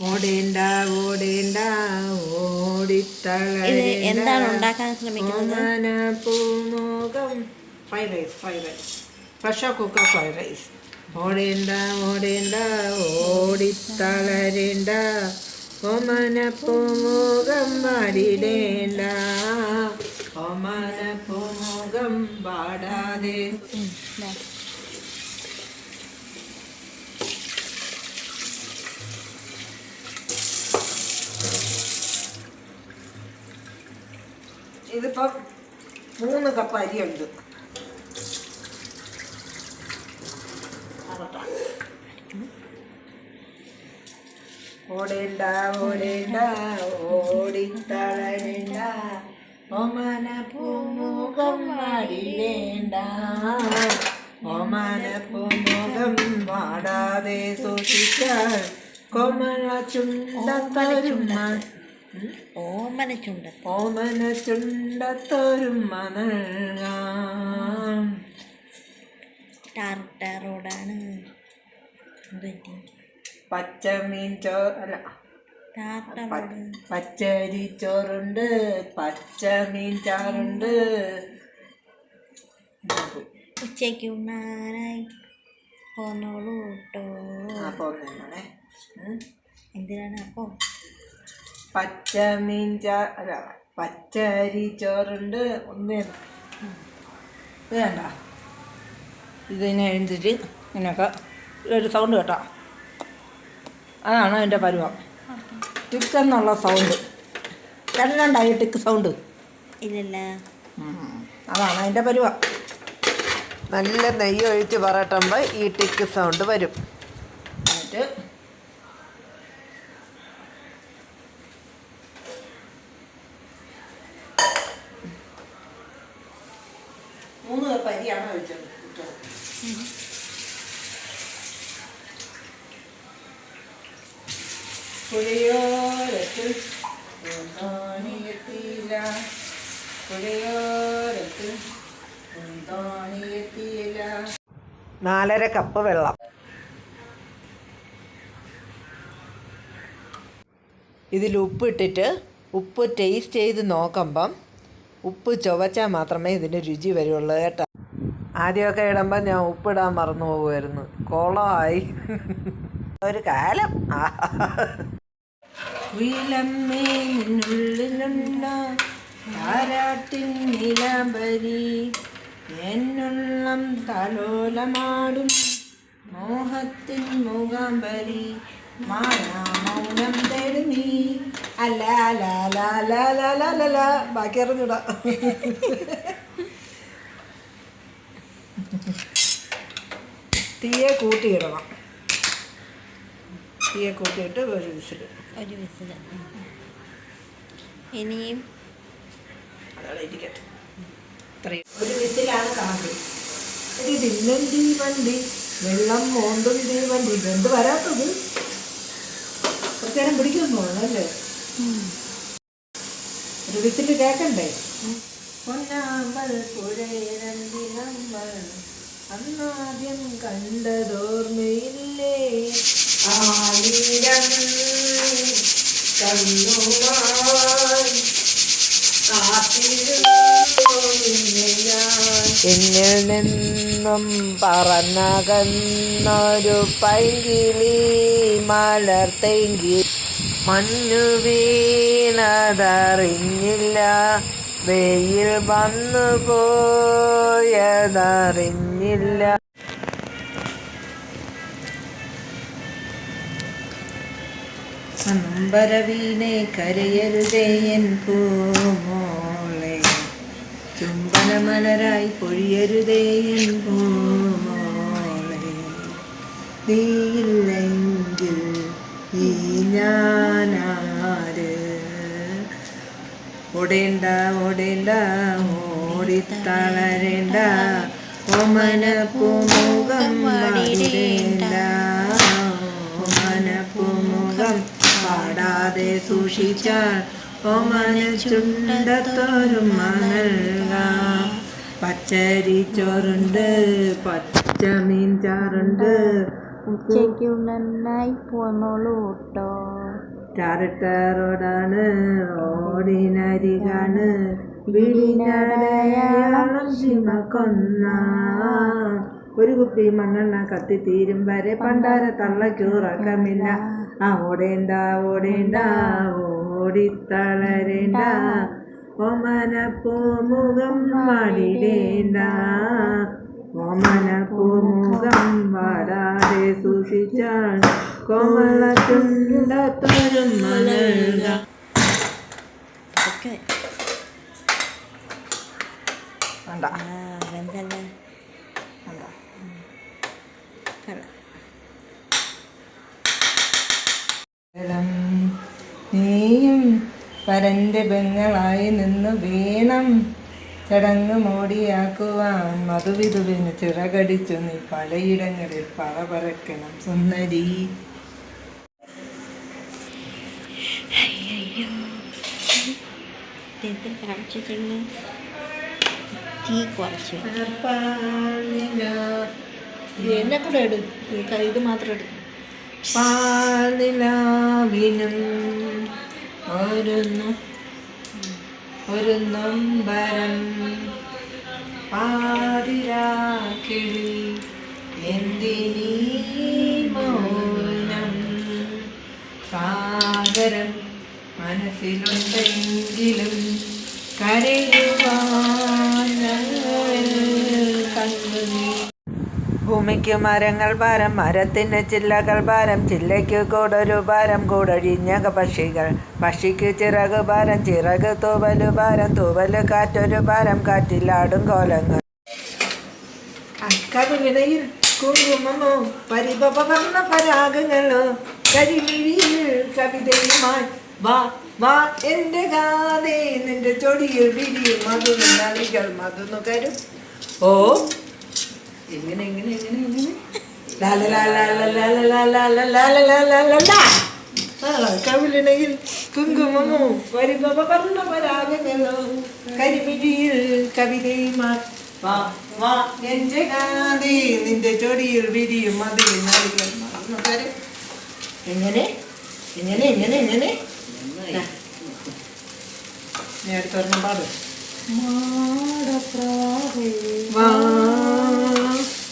ഓടേണ്ട ഓടേണ്ട ഇത് ഓടിത്തളരേണ്ട എന്താണ് ഉണ്ടാക്കാൻ ശ്രമിക്കുന്നത്? ഓമന fried rice fried rice pressure cooker fried rice ഓടേണ്ട ഓടേണ്ട ഓടിത്തളരേണ്ട. ഓമന പൂമുഖം പാടിടേണ്ട ഓമന പൂമുഖം പാടാതെ ഇതിപ്പം മൂന്ന് കപ്പ് അരിയുണ്ട്. ഓടേണ്ട ഓടേണ്ട ഓടിത്തളരേണ്ട. ഓമന പൂമുഖം വാടിടേണ്ട ഓമന പൂമുഖം വാടാതെ സൂക്ഷിച്ചാൽ കോമള ചുണ്ടത്തരുമ ഓമനച്ചുണ്ട. ചുണ്ട മണൽ ചുണ്ടത്തൊരും ടാർട്ടാറോടാണ്. പച്ചമീൻ ചോറല്ല പച്ചരി ചോറുണ്ട് പച്ചമീൻ ചാറുണ്ട്. ഉച്ചയ്ക്ക് ഉണ്ണാനായി പോന്നോളൂ കേട്ടോ എന്തിനാണ് അപ്പോ? പച്ചമീൻ ചാ അല്ല പച്ചരി ചോറുണ്ട്. ഒന്ന് ഇത് വേണ്ട ഇതിനെ എഴുതിട്ട് ഇങ്ങനെയൊക്കെ ഒരു സൗണ്ട് കേട്ടോ. അതാണ് അതിന്റെ പരുവം. ടിക്ക് എന്നുള്ള സൗണ്ട് രണ്ടുണ്ടായി ടിക്ക് സൗണ്ട് ഇല്ലല്ല? അതാണ് അതിന്റെ പരുവം. നല്ല നെയ്യ് ഒഴിച്ച് പറട്ടുമ്പോൾ ഈ ടിക്ക് സൗണ്ട് വരും. എന്നിട്ട് മൂന്ന് കപ്പ് അരിയാണ് ഒഴിച്ചത് ഇട്ടത്. പുഴയോരത്ത് തോണിയെത്തിയില്ല പുഴയോരത്ത് തോണിയെത്തിയില്ല നാലര കപ്പ് വെള്ളം. ഇതിൽ ഉപ്പ് ഇട്ടിട്ട് ഉപ്പ് ടേസ്റ്റ് ചെയ്ത് നോക്കുമ്പം ഉപ്പ് ചുവച്ചാൽ മാത്രമേ ഇതിന് രുചി വരുള്ളൂ കേട്ടോ. ആദ്യമൊക്കെ ഇടുമ്പോൾ ഞാൻ ഉപ്പിടാൻ മറന്നു പോകുമായിരുന്നു കോളമായി ഒരു കാലം. താരാട്ടിൻ നിലബരി. എന്നുള്ളം തലോലമാടും. മോഹത്തിൻ മുഖാംബരി ബാക്കി അറിഞ്ഞൂടാ. തീയെ കൂട്ടിയിടണം. തീയെ കൂട്ടിയിട്ട് ഒരു വിസിൽ ഒരു വിസിൽ ഇനിയും ഒരു വിസിലാണ് കാമ്പി ഒരു ദില്ലം തീവണ്ടി വെള്ളം മോണ്ടും തീവണ്ടി. എന്ത് വരാത്തത്? കേരം നേരം പിടിക്കുമെന്ന് തോന്നുന്നു അല്ലേ? ഒരു വിത്തിട്ട് കേക്കണ്ടേ? അന്നാദ്യം കണ്ടതോർമ്മയില്ലേ? ആയിരം കണ്ണുമാൻ കാത്തിരുന്നു. എന്നിൽ നിന്നും പറന്നകന്നൊരു പൈകിളി മലർത്തെങ്കിൽ മഞ്ഞു വീണതറിഞ്ഞില്ല വെയിൽ വന്നു പോയതറിഞ്ഞില്ല അമ്പരവീണെ കരയരുതേ എൻ പൂമോളെ. ചുംബനമലരായി പൊഴിയരുതേ നീയില്ലെങ്കിൽ ഈ ഞാനാര്? ഓടേണ്ട ഓടേണ്ട ഓടിത്തളരേണ്ട. ഓമന പൂമുഖം വാടിടേണ്ട. ഓമന പൂമുഖം പാടാതെ സൂക്ഷിച്ചാൽ ഓമന ചുണ്ടത്തോരും നൽകാം പച്ചരി ചോറുണ്ട് പച്ച മീൻ ചാറുണ്ട്. ഉച്ചയ്ക്ക് നന്നായി പോന്നോളൂ കേട്ടോ. ടാറിട്ട റോഡാണ് റോഡിനരികാണ് കൊന്ന. ഒരു കുപ്പി മണ്ണെണ്ണ കത്തി തീരും വരെ പണ്ടാര തള്ളക്കൂറക്കമില്ല ആ ഓടേണ്ട ഓടേണ്ട ഓടിത്തളരേണ്ട. ഓമനപ്പൂമുഖം വാടിടേണ്ട. ഓമനപ്പൂമുഖം വാടാതെ സൂക്ഷിച്ചാൽ കോമളത്തുണ്ടത്തോരും മലർക ഓക്കെ. വേണ്ട. പരന്റെ പെങ്ങളായി നിന്ന് വീണം ചടങ്ങ് മോടിയാക്കുവാൻ മധുവിധുവിന് ചിറകടിച്ചു നീ പലയിടങ്ങളിൽ പറ പറക്കണം സുന്ദരി. എന്നെ കൂടെ എടുക്കും ഇത് മാത്രം എടുക്കും പാലിലാവിനും ഒരു ഒരു നൊമ്പരം പാതിരാക്കിളി. എന്തിനീ മൗനം? സാഗരം മനസ്സിലുണ്ടെങ്കിലും കരയുവാൻ ഭൂമിക്ക് മരങ്ങൾ ഭാരം മരത്തിന് ചില്ലകൾ ഭാരം ചില്ലയ്ക്ക് കൂടൊരു ഭാരം കൂടഴിഞ്ഞ പക്ഷികൾ. പക്ഷിക്ക് ചിറക് ഭാരം ചിറക് തൂവലു ഭാരം തൂവൽ കാറ്റൊരു ഭാരം കാറ്റിലാടും കോലങ്ങൾ. കവിളിടയിൽ കുങ്കുമമോ പരിഭവർണ പരാഗങ്ങളോ കരിമിഴിയിൽ കവിതയുമായി വാ വാ എന്റെ ഗാതെ നിന്റെ ചൊടിയിൽ വിരിയും മധുനു നളികൾ മധുനുകരും ഓ എങ്ങനെ എങ്ങനെ എങ്ങനെ എങ്ങനെ ലാല ലാല ലാല ലാല ലാല ലാല ലാല കവിളിണയിൽ കുങ്കുമമോ കരിമിടിയിൽ പരാഗങ്ങളോ കരിമിഴിയിൽ കവിതയുമായി വാ വാ എന്റെ ഗാന്ധി നിന്റെ ചൊടിയിൽ വിരിയും മതി. എങ്ങനെ എങ്ങനെ എങ്ങനെ എങ്ങനെ നേരത്തെ പാടും വാ വാ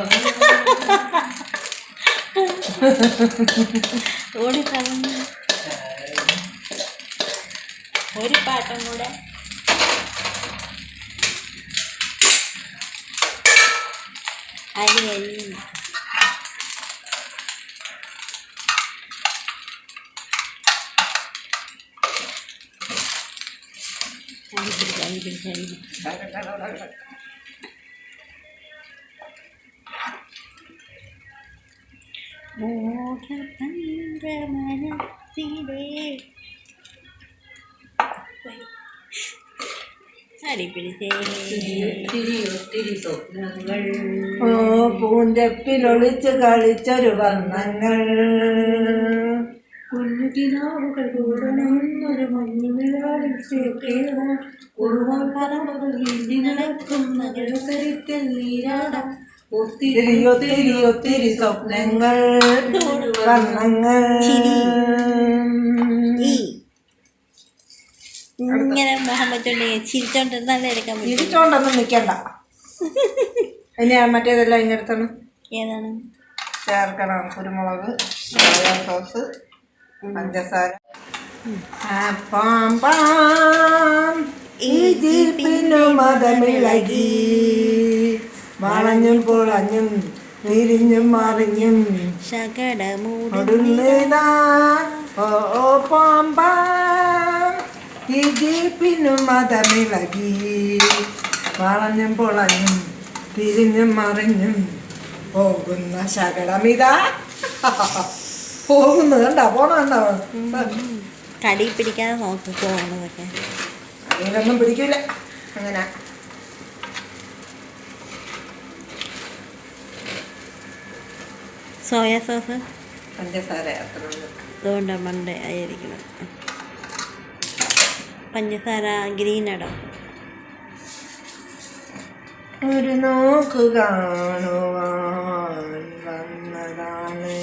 Ha ha ha! ഓടി കളഞ്ഞു ഒരു പാട്ടും കൂടെ. അരി അരി അരി പിടിച്ച് അരി പിടിച്ച് അരി പിടിച്ച് ഓ പൂന്തപ്പിലൊളിച്ച് കളിച്ചൊരു വർണങ്ങൾ കുഞ്ഞുകിനാവുകൾ കൂടണമെന്നൊരു മഞ്ഞുവിളാടിൽ ചേക്കേറാൻ കുറുവാൻ ജലസരിക്കൽ നീരാടാൻ ഒത്തിരി ഒത്തിരി സ്വപ്നങ്ങൾ വർണങ്ങൾ ഇങ്ങനെ എടുക്കാൻ പറ്റും. തിരിച്ചോണ്ടൊന്നും നിൽക്കണ്ട ഇനി മറ്റേതെല്ലാം ഇങ്ങടുത്താണ് ഏതാണ്? ചേർക്കണം. കുരുമുളക് സോയ സോസ് പഞ്ചസാര. പാം ഈ ജീപ്പിനു മതമിളകി. വളഞ്ഞും പുളഞ്ഞും തിരിഞ്ഞും മറിഞ്ഞും. ശകടമൂടി ഒടുങ്ങിതാ ഓ ഓ പാം പാം ഈ ജീപ്പിനു മതമിളകി. വളഞ്ഞും പുളഞ്ഞും തിരിഞ്ഞും മറിഞ്ഞും പോകുന്ന ശകടമിതാ. പോകുന്നത് കണ്ടോ പോണോ കടി പിടിക്കാതെ നോക്കി പോകുന്നതൊക്കെ അതിലൊന്നും പിടിക്കില്ല അങ്ങനെ. Soya sauce? പഞ്ചസാര അതുകൊണ്ട് മണ്ട ആയിരിക്കണം. പഞ്ചസാര ഗ്രീൻ അടം ഒരു നോക്ക് കാണുവാൻ വന്നതാണ്.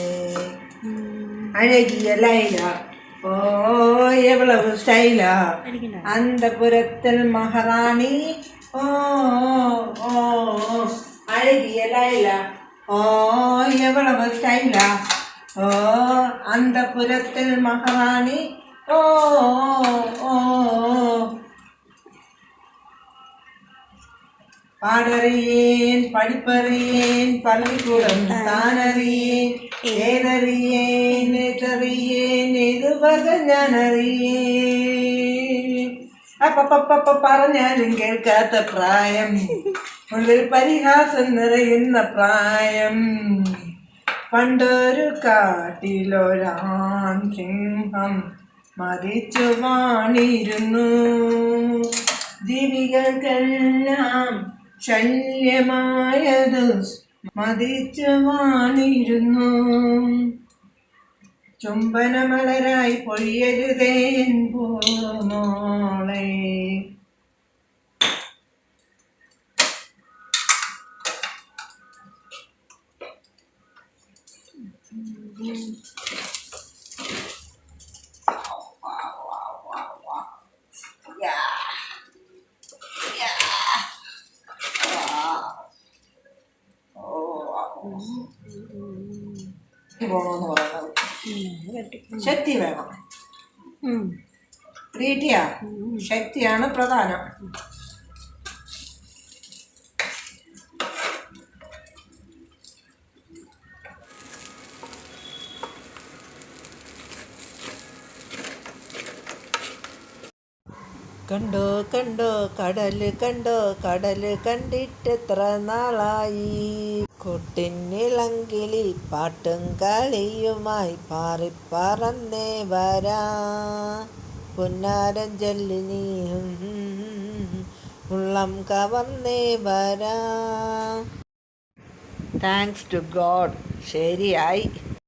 അഴകിയ ലൈല ഓ എവളവ് സ്റ്റൈല. അന്തപുരത്തിൽ മഹാറാണി. ഓ ഓ ഓ, അഴകിയ ലൈല. ഓ എവളവ് സ്റ്റൈല ഓ അന്തപുരത്തിൽ മഹാറാണി ഓ ഓ ഓ പാടറിയേൻ പഠിപ്പറിയേൻ പള്ളിക്കൂടം താനറിയേൻ ഏതറിയേൻ ഏതറിയേൻ ഏത് വക ഞാനറിയേൻ അപ്പപ്പപ്പ പറഞ്ഞാലും കേൾക്കാത്ത പ്രായം ഉള്ളിൽ പരിഹാസം നിറയുന്ന പ്രായം പണ്ടൊരു കാട്ടിലൊരാൺ സിംഹം മരിച്ചു വാണിരുന്നു ജീവികൾക്കെല്ലാം ശല്യമായത് മതിച്ചു വാണിരുന്നു ചുംബനമലരായി പൊഴിയരുതേൻ പോമോളെ പറയുന്നത് ശക്തി വേണം. പ്രീതിയാ. ശക്തിയാണ് പ്രധാനം. കണ്ടോ കണ്ടോ കടൽ കണ്ടോ കടൽ കണ്ടിട്ടെത്ര നാളായി? കൊട്ടിനിളങ്കിളി പാട്ടും കളിയുമായി പാറിപ്പറന്നേ വരാ. പുന്നാരം ചൊല്ലി ഉള്ളം കവർന്നേ വരാ. താങ്ക്സ് ടു ഗോഡ് ശരിയായി.